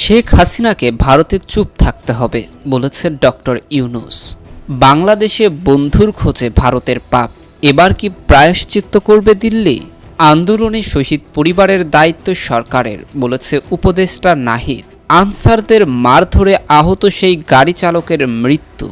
শেখ হাসিনাকে ভারতে চুপ থাকতে হবে, বলেছে ডক্টর ইউনুস। বাংলাদেশে বন্ধুর খোঁজে ভারতের পাপ। এবার কি প্রায়শ্চিত্ত করবে দিল্লি? আন্দোলনে শহীদ পরিবারের দায়িত্ব সরকারের, বলেছে উপদেষ্টা নাহিদ। আনসারদের মার ধরে আহত সেই গাড়ি চালকের মৃত্যু।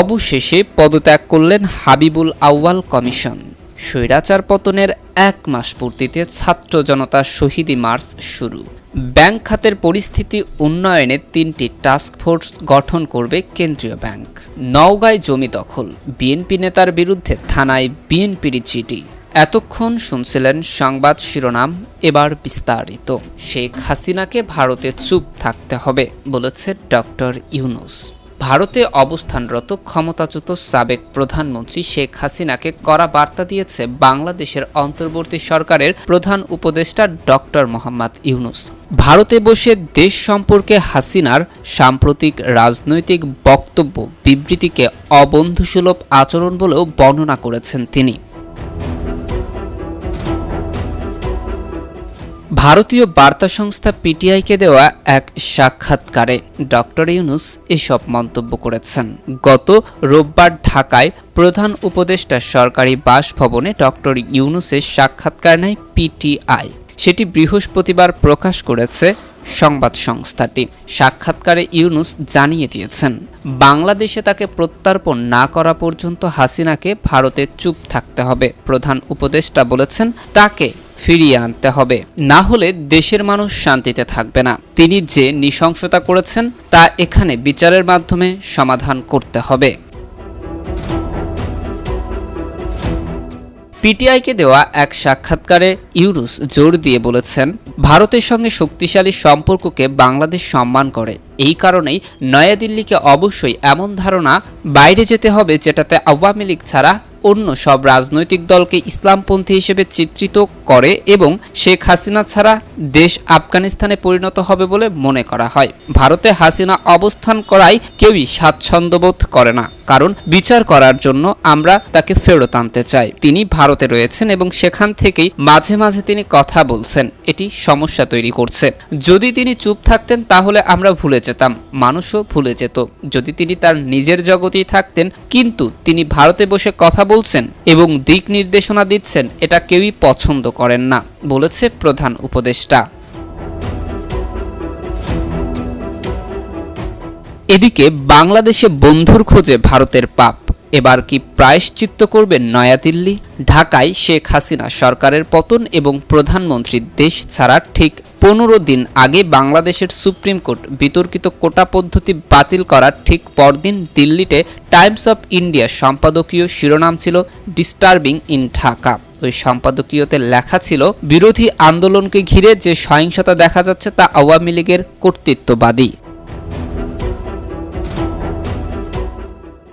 অবশেষে পদত্যাগ করলেন হাবিবুল আউয়াল কমিশন। স্বৈরাচার পতনের এক মাস পূর্তিতে ছাত্র জনতা শহীদি মার্চ শুরু। ব্যাংক খাতের পরিস্থিতি উন্নয়নে তিনটি টাস্ক ফোর্স গঠন করবে কেন্দ্রীয় ব্যাংক। নওগাঁয় জমি দখল। বিএনপি নেতার বিরুদ্ধে থানায় বিএনপির জিডি। এতক্ষণ শুনছিলেন সংবাদ শিরোনাম, এবার বিস্তারিত। শেখ হাসিনাকে ভারতে চুপ থাকতে হবে, বলেছে ডক্টর ইউনুস। ভারতে অবস্থানরত ক্ষমতাচ্যুত সাবেক প্রধানমন্ত্রী শেখ হাসিনাকে কড়া বার্তা দিয়েছে বাংলাদেশের অন্তর্বর্তী সরকারের প্রধান উপদেষ্টা ডক্টর মোহাম্মদ ইউনুস। ভারতে বসে দেশ সম্পর্কে হাসিনার সাম্প্রতিক রাজনৈতিক বক্তব্য বিবৃতিকে অবন্ধুসুলভ আচরণ বলেও বর্ণনা করেছেন তিনি। ভারতীয় বার্তা সংস্থা পিটিআইকে দেওয়া এক সাক্ষাৎকারে ডক্টর ইউনুস এসব মন্তব্য করেছেন। গত রোববার ঢাকায় প্রধান উপদেষ্টা সরকারি বাসভবনে ডক্টর ইউনুসের সাক্ষাৎকার নেয় পিটিআই। সেটি বৃহস্পতিবার প্রকাশ করেছে সংবাদ সংস্থাটি। সাক্ষাৎকারে ইউনুস জানিয়ে দিয়েছেন, বাংলাদেশে তাকে প্রত্যার্পণ না করা পর্যন্ত হাসিনাকে ভারতে চুপ থাকতে হবে। প্রধান উপদেষ্টা বলেছেন, তাকে ফিরিয়ে আনতে হবে। না হলে দেশের মানুষ শান্তিতে থাকবে না। তিনি যে নৃশংসতা করেছেন, তা এখানে বিচারের মাধ্যমে সমাধান করতে হবে। পিটিআইকে দেওয়া এক সাক্ষাৎকারে ইউরুস জোর দিয়ে বলেছেন, ভারতের সঙ্গে শক্তিশালী সম্পর্ককে বাংলাদেশ সম্মান করে। এই কারণেই নয়াদিল্লিকে অবশ্যই এমন ধারণা বাইরে যেতে হবে যেটাতে আওয়ামী লীগ ছাড়া অন্য সব রাজনৈতিক দলকে ইসলামপন্থী হিসেবে চিত্রিত করে এবং শেখ হাসিনা ছাড়া দেশ আফগানিস্তানে পরিণত হবে বলে মনে করা হয়। ভারতে হাসিনা অবস্থান করাই কেউই স্বাচ্ছন্দ্যবোধ করে না, কারণ বিচার করার জন্য আমরা তাকে ফেরত আনতে চাই। তিনি ভারতে রয়েছেন এবং সেখান থেকেই মাঝে মাঝে তিনি কথা বলছেন। এটি সমস্যা তৈরি করছে। যদি তিনি চুপ থাকতেন, তাহলে আমরা ভুলে যেতাম। মানুষও ভুলে যেত। যদি তিনি তার নিজের জগতেই থাকতেন, কিন্তু তিনি ভারতে বসে কথা বলছেন এবং দিক নির্দেশনা দিচ্ছেন, এটা কেউই পছন্দ করেন না, বলেছে প্রধান উপদেষ্টা। এদিকে বাংলাদেশে বন্ধুর খোঁজে ভারতের পাপ। এবার কি প্রায়শ্চিত্ত করবেন নয়াদিল্লি? ঢাকায় শেখ হাসিনা সরকারের পতন এবং প্রধানমন্ত্রী দেশ ছাড়ার ঠিক পনেরো দিন আগে বাংলাদেশের সুপ্রিম কোর্ট বিতর্কিত কোটা পদ্ধতি বাতিল করার ঠিক পরদিন দিল্লিতে টাইমস অফ ইন্ডিয়া সম্পাদকীয় শিরোনাম ছিল ডিস্টার্বিং ইন ঢাকা। ওই সম্পাদকীয়তে লেখা ছিল, বিরোধী আন্দোলনকে ঘিরে যে সহিংসতা দেখা যাচ্ছে তা আওয়ামী লীগের কর্তৃত্ববাদী।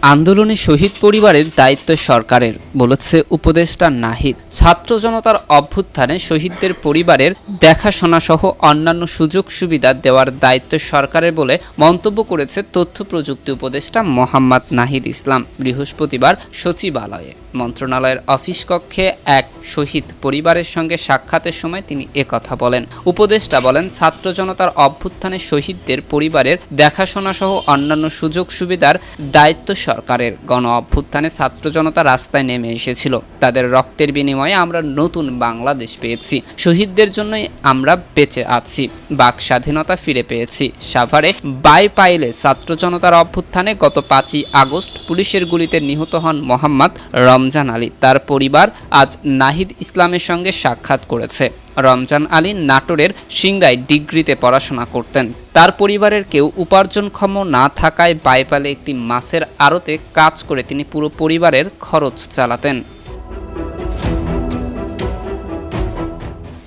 আন্দোলনে শহীদ পরিবারের দায়িত্ব সরকারের, বলেছে উপদেষ্টা নাহিদ। ছাত্র জনতার অভ্যুত্থানে শহীদদের পরিবারের দেখাশোনা সহ অন্যান্য সুযোগ সুবিধা দেওয়ার দায়িত্ব সরকারের বলে মন্তব্য করেছে তথ্য প্রযুক্তি উপদেষ্টা মোহাম্মদ নাহিদ ইসলাম। বৃহস্পতিবার সচিবালয়ে। মন্ত্রণালয়ের অফিস কক্ষে এক শহীদ পরিবারের সঙ্গে সাক্ষাতের সময় তিনি একথা বলেন। উপদেষ্টা বলেন, ছাত্র জনতার অভ্যুত্থানে শহীদদের পরিবারের দেখাশোনা সহ অন্যান্য সুযোগ সুবিধার দায়িত্ব সরকারের গণ অভ্যুত্থানে ছাত্র জনতা রাস্তায় নেমে এসেছিল। তাদের রক্তের বিনিময়ে আমরা নতুন বাংলাদেশ পেয়েছি। শহীদদের জন্যই আমরা বেঁচে আছি। বাক স্বাধীনতা ফিরে পেয়েছি। সাভারে বাই পাইলে ছাত্র জনতার অভ্যুত্থানে গত পাঁচই আগস্ট পুলিশের গুলিতে নিহত হন মোহাম্মদ রমজান আলী। তার পরিবার আজ নাহিদ ইসলামের সঙ্গে সাক্ষাৎ করেছে। রমজান আলী নাটোরের সিংড়ায় ডিগ্রিতে পড়াশোনা করতেন। তার পরিবারের কেউ উপার্জনক্ষম না থাকায় বাইপালে একটি মাছের আড়তে কাজ করে তিনি পুরো পরিবারের খরচ চালাতেন।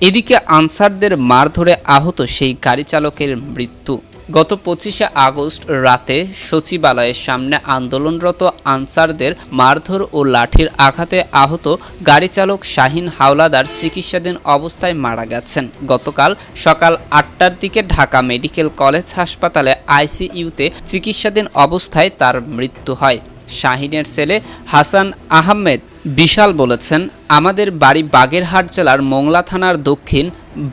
এদিকে আনসারদের মারধরে আহত সেই গাড়ি চালকের মৃত্যু। গত পঁচিশে আগস্ট রাতে সচিবালয়ের সামনে আন্দোলনরত আনসারদের মারধর ও লাঠির আঘাতে আহত গাড়ি চালক শাহিন হাওলাদার চিকিৎসাধীন অবস্থায় মারা গেছেন। গতকাল সকাল আটটার দিকে ঢাকা মেডিকেল কলেজ হাসপাতালে আইসিইউতে চিকিৎসাধীন অবস্থায় তার মৃত্যু হয়। শাহিনের ছেলে হাসান আহমেদ বিশাল বলেছেন, আমাদের বাড়ি বাগেরহাট জেলার মোংলা থানার দক্ষিণ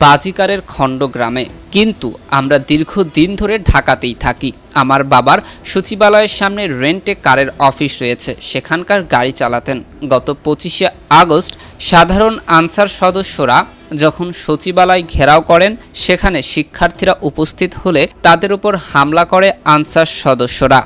বাজিকারের খণ্ড গ্রামে। কিন্তু আমরা দীর্ঘদিন ধরে ঢাকাতেই থাকি। আমার বাবার সচিবালয়ের সামনে রেন্টে কারের অফিস রয়েছে, সেখানকার গাড়ি চালাতেন। গত পঁচিশে আগস্ট সাধারণ আনসার সদস্যরা যখন সচিবালয় ঘেরাও করেন, সেখানে শিক্ষার্থীরা উপস্থিত হলে তাদের উপর হামলা করে আনসার সদস্যরা।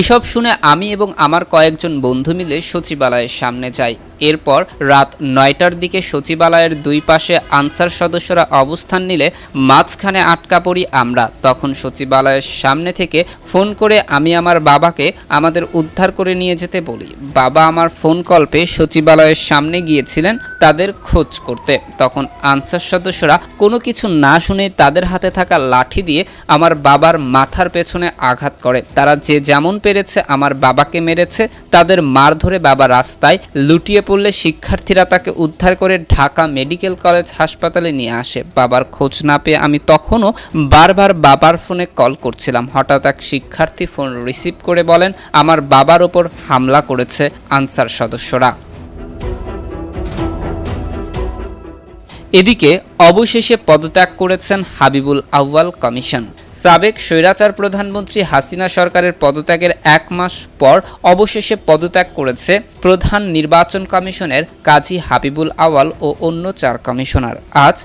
এসব শুনে আমি এবং আমার কয়েকজন বন্ধু মিলে সচিবালয়ের সামনে যাই। এরপর রাত নয়টার দিকে সচিবালয়ের দুই পাশে আনসার সদস্যরা অবস্থান নিলে মাঝখানে আটকা পড়ি আমরা। তখন সচিবালয়ের সামনে থেকে ফোন করে আমি আমার বাবাকে আমাদের উদ্ধার করে নিয়ে যেতে বলি। বাবা আমার ফোন কল পেয়ে সচিবালয়ের সামনে গিয়েছিলেন তাদের খোঁজ করতে। তখন আনসার সদস্যরা কোনো কিছু না শুনে তাদের হাতে থাকা লাঠি দিয়ে আমার বাবার মাথার পেছনে আঘাত করে। তারা যে যেমন পেরেছে আমার বাবাকে মেরেছে, তাদের মার ধরে বাবা রাস্তায় লুটিয়ে পড়লে শিক্ষার্থীরা তাকে উদ্ধার করে ঢাকা মেডিকেল কলেজ হাসপাতালে নিয়ে আসে। বাবার খোঁজ না পেয়ে আমি তখনও বারবার বাবার ফোনে কল করছিলাম। হঠাৎ এক শিক্ষার্থী ফোন রিসিভ করে বলেন, আমার বাবার ওপর হামলা করেছে আনসার সদস্যরা। এদিকে অবশেষে পদত্যাগ করেছেন হাবিবুল আউয়াল কমিশন। সাবেক স্বৈরাচার প্রধানমন্ত্রী হাসিনা সরকারের পদত্যাগের এক মাস পর অবশেষে পদত্যাগ করেছে প্রধান নির্বাচন কমিশনের কাজী হাবিবুল আওয়াল ও অন্য চার কমিশনার। আজ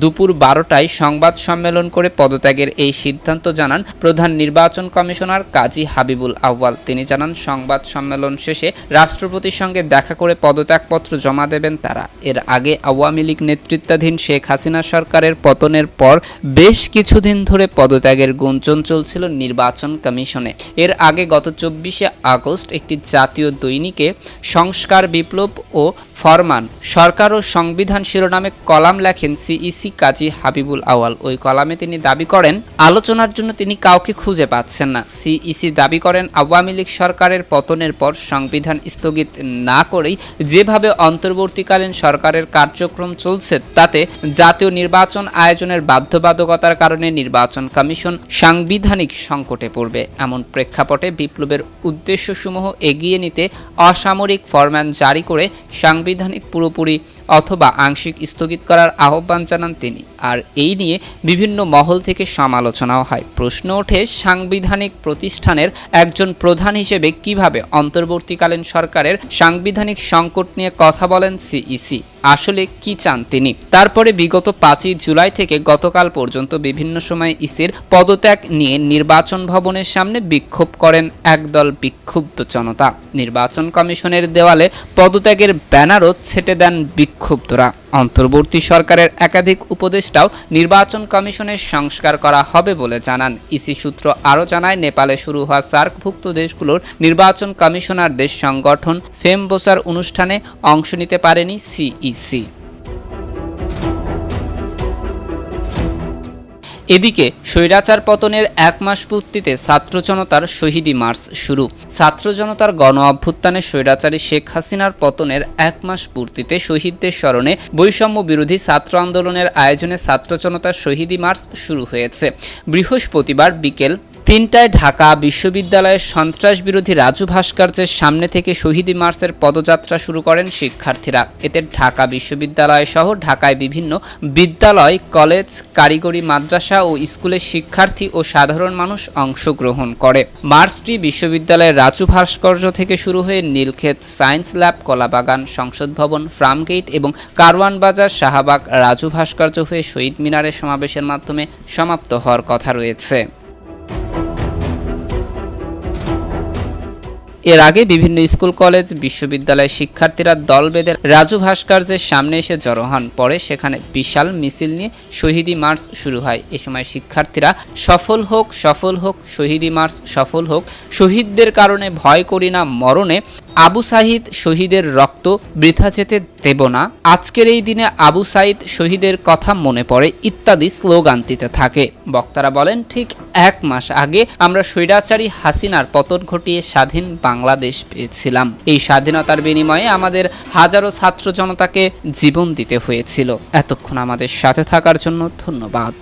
দুপুর বারোটায় সংবাদ সম্মেলন করে পদত্যাগের এই সিদ্ধান্ত জানান প্রধান নির্বাচন কমিশনার কাজী হাবিবুল আউয়াল তিনি জানান, সংবাদ সম্মেলন শেষে রাষ্ট্রপতির সঙ্গে দেখা করে পদত্যাগপত্র জমা দেবেন তারা। এর আগে আওয়ামী লীগ নেতৃত্বাধীন শেখ হাসিনা সরকারের পতনের পর বেশ কিছুদিন ধরে পদত্যাগের গুঞ্জন চলছিল নির্বাচন কমিশনে। এর আগে গত চব্বিশে আগস্ট একটি জাতীয় দৈনিকে সংস্কার বিপ্লব ও ফরমান। সরকার ও সংবিধান শিরোনামে কলাম লেখেন সিইসি কাজী হাবিবুল আওয়াল ওই কলামে তিনি দাবি করেন, আলোচনার জন্য তিনি কাউকে খুঁজে পাচ্ছেন না। সিইসি দাবি করেন, আওয়ামী লীগ সরকারের পতনের পর সংবিধান স্থগিত না করেই যেভাবে অন্তর্বর্তীকালীন সরকারের কার্যক্রম চলছে, তাতে জাতীয় নির্বাচন আয়োজনের বাধ্যবাধকতার কারণে নির্বাচন কমিশন সাংবিধানিক সংকটে পড়বে। এমন প্রেক্ষাপটে বিপ্লবের উদ্দেশ্যসমূহ এগিয়ে নিতে অসামরিক ফরম্যান জারি করে সাংবিধানিক পুরোপুরি অথবা আংশিক স্থগিত করার আহ্বান জানান তিনি। আর এই নিয়ে বিভিন্ন মহল থেকে সমালোচনাও হয়। প্রশ্ন ওঠে, সাংবিধানিক প্রতিষ্ঠানের একজন প্রধান হিসেবে কীভাবে অন্তর্বর্তীকালীন সরকারের সাংবিধানিক সংকট নিয়ে কথা বলেন সিইসি? আসলে কি চান তিনি? তারপরে বিগত পাঁচই জুলাই থেকে গতকাল পর্যন্ত বিভিন্ন সময় ইসির পদত্যাগ নিয়ে নির্বাচন ভবনের সামনে বিক্ষোভ করেন একদল বিক্ষুব্ধ জনতা। নির্বাচন কমিশনের দেওয়ালে পদত্যাগের ব্যানারও ছেটে দেন বিক্ষুব্ধরা অন্তর্বর্তী সরকারের একাধিক উপদেষ্টাও নির্বাচন কমিশনের সংস্কার করা হবে বলে জানান। ইসি সূত্র আরও জানায়, নেপালে শুরু হওয়া সার্কভুক্ত দেশগুলোর নির্বাচন কমিশনারদের সংগঠন ফেমবোসার অনুষ্ঠানে অংশ নিতে পারেনি সিইসি। এদিকে, স্বৈরাচার পতনের এক মাস পূর্তিতে ছাত্র জনতার শহীদি মার্চ শুরু। ছাত্র জনতার গণ অভ্যুত্থানে স্বৈরাচারী শেখ হাসিনার পতনের এক মাস পূর্তিতে শহীদদের স্মরণে বৈষম্য বিরোধী ছাত্র আন্দোলনের আয়োজনে ছাত্র জনতার শহীদি মার্চ শুরু হয়েছে। বৃহস্পতিবার বিকেল তিনটায় ঢাকা বিশ্ববিদ্যালয়ের সন্ত্রাস বিরোধী রাজু ভাস্কর্যের সামনে থেকে শহীদি মার্চের পদযাত্রা শুরু করেন শিক্ষার্থীরা। এতে ঢাকা বিশ্ববিদ্যালয় সহ ঢাকায় বিভিন্ন বিদ্যালয়, কলেজ, কারিগরি, মাদ্রাসা ও স্কুলের শিক্ষার্থী ও সাধারণ মানুষ অংশগ্রহণ করে। মার্চটি বিশ্ববিদ্যালয়ের রাজু ভাস্কর্য থেকে শুরু হয়ে নীলক্ষেত সায়েন্স ল্যাব, কলাবাগান, সংসদ ভবন ফার্মগেট এবং কারওয়ান বাজার, শাহবাগ রাজু ভাস্কর্য হয়ে শহীদ মিনারের সমাবেশের মাধ্যমে সমাপ্ত হওয়ার কথা রয়েছে। এর আগে বিভিন্ন স্কুল, কলেজ, বিশ্ববিদ্যালয়ের শিক্ষার্থীরা দল বেঁধে রাজু ভাস্কর্যের সামনে এসে জড়ো হন। পরে সেখানে বিশাল মিছিল নিয়ে শহীদি মার্চ শুরু হয়। এ সময় শিক্ষার্থীরা সফল হোক সফল হোক, শহীদি মার্চ সফল হোক, শহীদদের কারণে ভয় করি না, মরণে আবু সাহিদ শহীদের রক্ত বৃথা যেতে দেব না। আজকের এই দিনে আবু সাইদ শহীদের কথা মনে পড়ে ইত্যাদি স্লোগান দিতে থাকে। বক্তারা বলেন, ঠিক এক মাস আগে আমরা স্বৈরাচারী হাসিনার পতন ঘটিয়ে স্বাধীন বাংলাদেশ পেয়েছিলাম। এই স্বাধীনতার বিনিময়ে আমাদের হাজারো ছাত্র জনতাকে জীবন দিতে হয়েছিল। এতক্ষণ আমাদের সাথে থাকার জন্য ধন্যবাদ।